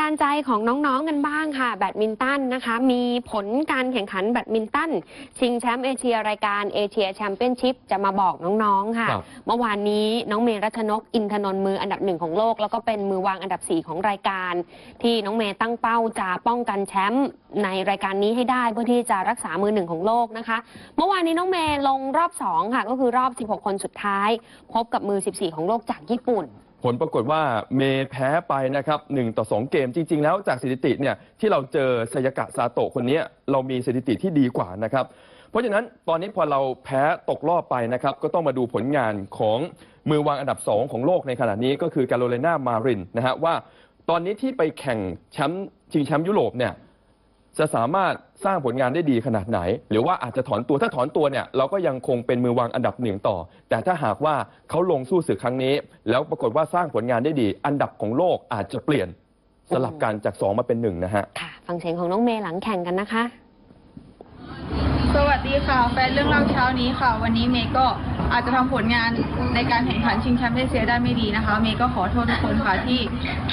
ดานใจของน้องๆกันบ้างค่ะ แบดมินตันนะคะ มีผลการแข่งขันแบดมินตัน ชิงแชมป์เอเชียรายการเอเชียแชมเปี้ยนชิพจะมาบอกน้องๆค่ะครับเมื่อวานนี้น้องเมย์รัชนกอินทนนท์มืออันดับหนึ่งของโลก แล้วก็เป็นมือวางอันดับ 4 ของรายการ ที่น้องเมย์ตั้งเป้าจะป้องกันแชมป์ในรายการนี้ให้ได้เพื่อที่จะรักษามือหนึ่งของโลกนะคะ เมื่อวานนี้น้องเมย์ลงรอบ2ค่ะก็คือรอบ 16 คนสุดท้าย พบกับมือ 14 ของโลกจากญี่ปุ่น ผลปรากฏว่าเมย์แพ้ไปนะครับ1ต่อ 2 เกมจริง ๆ แล้วจากสถิติเนี่ยที่เราเจอสยากะซาโตะคนนี้เรามีสถิติที่ดีกว่านะครับเพราะฉะนั้นตอนนี้พอเราแพ้ตกรอบไปนะครับก็ต้องมาดูผลงานของมือวางอันดับ 2 ของโลกในขณะนี้ก็คือการโรเลนามารินนะฮะว่า ตอนนี้ที่ไปแข่งแชมป์ชิงแชมป์ยุโรปเนี่ย จะสามารถสร้างผลงานได้ดีขนาดไหน หรือว่าอาจจะถอนตัวถ้าถอนตัวเนี่ยเราก็ยังคงเป็นมือวางอันดับหนึ่งต่อ แต่ถ้าหากว่าเขาลงสู้ศึกครั้งนี้ แล้วปรากฏว่าสร้างผลงานได้ดี อันดับของโลกอาจจะเปลี่ยนสลับกันจาก2มาเป็นหนึ่งนะฮะ ค่ะ ฟังเสียงของน้องเมย์หลังแข่งกันนะคะ สวัสดีค่ะ แฟนเรื่องเล่าเช้านี้ค่ะ วันนี้เมย์ก็ อาจจะทำผลงานในการแข่งขันชิงแชมป์เอเชียได้ไม่ดีนะคะ เมย์ก็ขอโทษทุกคนค่ะที่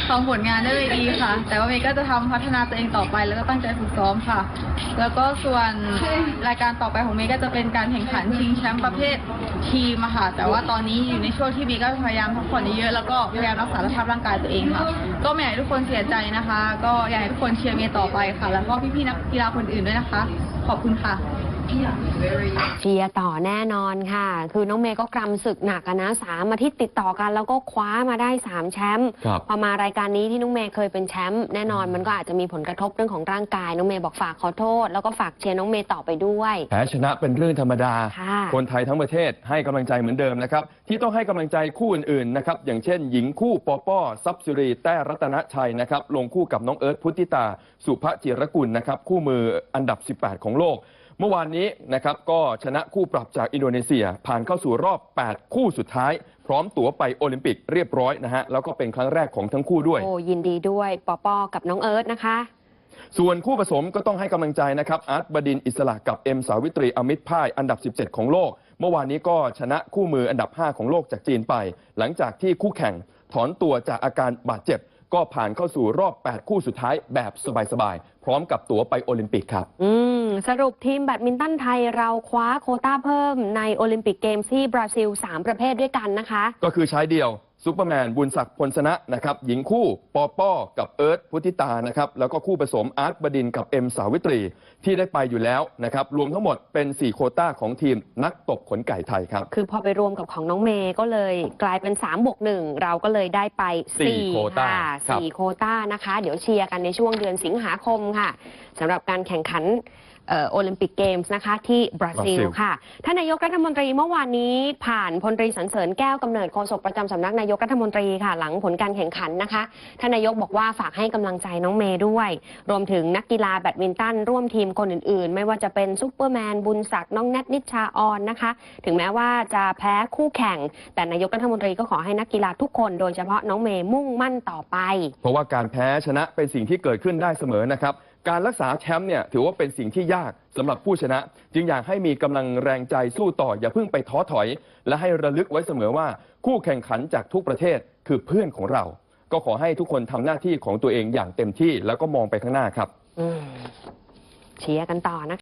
ทำผลงานได้ไม่ดีค่ะ แต่ว่าเมย์ก็จะทำพัฒนาตัวเองต่อไป แล้วก็ตั้งใจฝึกซ้อมค่ะ แล้วก็ส่วนรายการต่อไปของเมย์ก็จะเป็นการแข่งขันชิงแชมป์ประเภททีมค่ะ แต่ว่าตอนนี้อยู่ในช่วงที่เมย์ก็พยายามพักผ่อนเยอะๆแล้วก็พยายามรักษาสภาพร่างกายตัวเองค่ะ ก็ไม่อยากให้ทุกคนเสียใจนะคะ ก็อยากให้ทุกคนเชียร์เมย์ต่อไปค่ะ แล้วก็พี่ๆนักกีฬาคนอื่นด้วยนะคะ ขอบคุณค่ะ เชียร์ต่อแน่นอนค่ะ คือน้องเมย์ก็กรำศึกหนักอะนะสามอาทิตย์ติดต่อกันแล้วก็คว้ามาได้ 3 แชมป์ครับพอมารายการนี้ที่น้องเมย์เคยเป็นแชมป์แน่นอนมันก็อาจจะมีผลกระทบเรื่องของร่างกาย น้องเมย์บอกฝากขอโทษ แล้วก็ฝากเชียร์น้องเมย์ต่อไปด้วยแพ้ชนะเป็นเรื่องธรรมดาค่ะคนไทยทั้งประเทศให้กำลังใจเหมือนเดิมนะครับที่ต้องให้กำลังใจคู่อื่นๆนะครับอย่างเช่น หญิงคู่ปอป้อซับซิรีแต้รัตนชัยนะครับลงคู่กับน้องเอิร์ธพุทธิตาสุภจิรกุลนะครับคู่มืออันดับ 18 ของโลก เมื่อวานนี้นะครับก็ชนะคู่ปรับจากอินโดนีเซีย ผ่านเข้าสู่รอบ 8 คู่สุดท้าย พร้อมตั๋วไปโอลิมปิกเรียบร้อยนะฮะแล้วก็เป็นครั้งแรกของทั้งคู่ด้วย โอ้ยินดีด้วยปอปอกับน้องเอิร์ธนะคะ ส่วนคู่ผสมก็ต้องให้กำลังใจนะครับอาร์ตบดินทร์อิสระกับเอ็มสาวิตรีอมิตรพ่ายอันดับ 17 ของโลก เมื่อวานนี้ก็ชนะคู่มืออันดับ 5 ของโลกจากจีนไป หลังจากที่คู่แข่งถอนตัวจากอาการบาดเจ็บ ก็ผ่านเข้าสู่รอบ 8 คู่สุดท้ายแบบสบายๆ พร้อมกับตั๋วไปโอลิมปิกครับ อืม สรุปทีมแบดมินตันไทยเราคว้าโควต้าเพิ่มในโอลิมปิกเกมส์ที่บราซิล 3 ประเภทด้วยกันนะคะ ก็คือชายเดียว ซูเปอร์แมนบุญศักดิ์พลสนะนะครับหญิงคู่ปอป้อกับเอิร์ธพุทธิตานะครับแล้วก็คู่ผสมอาร์ตบดินทร์กับเอ็มสาวิตรี ที่ได้ไปอยู่แล้วนะครับรวมทั้งหมดเป็น 4 โควต้าของทีมนักตบขนไก่ไทยครับ คือพอไปรวมกับของน้องเมย์ก็เลยกลายเป็น 3 บวก1เราก็เลยได้ไปสี่4โควต้าค่ะครับสี่โควต้านะคะ เดี๋ยวเชียร์กันในช่วงเดือนสิงหาคมค่ะสำหรับการแข่งขันเอ่อ โอลิมปิกเกมส์นะคะที่บราซิลบราซิลค่ะท่านนายกรัฐมนตรีเมื่อวานนี้ผ่านพลตรีสันเสริญแก้วกำเนิดโฆษกประจำสำนักนายกรัฐมนตรีค่ะ หลังผลการแข่งขันนะคะท่านนายกบอกว่าฝากให้กำลังใจน้องเมย์ด้วย รวมถึงนักกีฬาแบดมินตันร่วมทีมคนอื่นๆ ไม่ว่าจะเป็นซูเปอร์แมนบุญศักดิ์น้องแนทนิชชาออนนะคะ ถึงแม้ว่าจะแพ้คู่แข่ง แต่นายกรัฐมนตรีก็ขอให้นักกีฬาทุกคนโดยเฉพาะน้องเมย์มุ่งมั่นต่อไป เพราะว่าการแพ้ชนะเป็นสิ่งที่เกิดขึ้นได้เสมอนะครับ การรักษาแชมป์เนี่ยถือว่าเป็นสิ่งที่ยากสำหรับผู้ชนะ จึงอยากให้มีกำลังแรงใจสู้ต่อ อย่าเพิ่งไปท้อถอย และให้ระลึกไว้เสมอว่า คู่แข่งขันจากทุกประเทศคือเพื่อนของเรา ก็ขอให้ทุกคนทำหน้าที่ของตัวเองอย่างเต็มที่ แล้วก็มองไปข้างหน้าครับอืเชียร์กันต่อนะคะ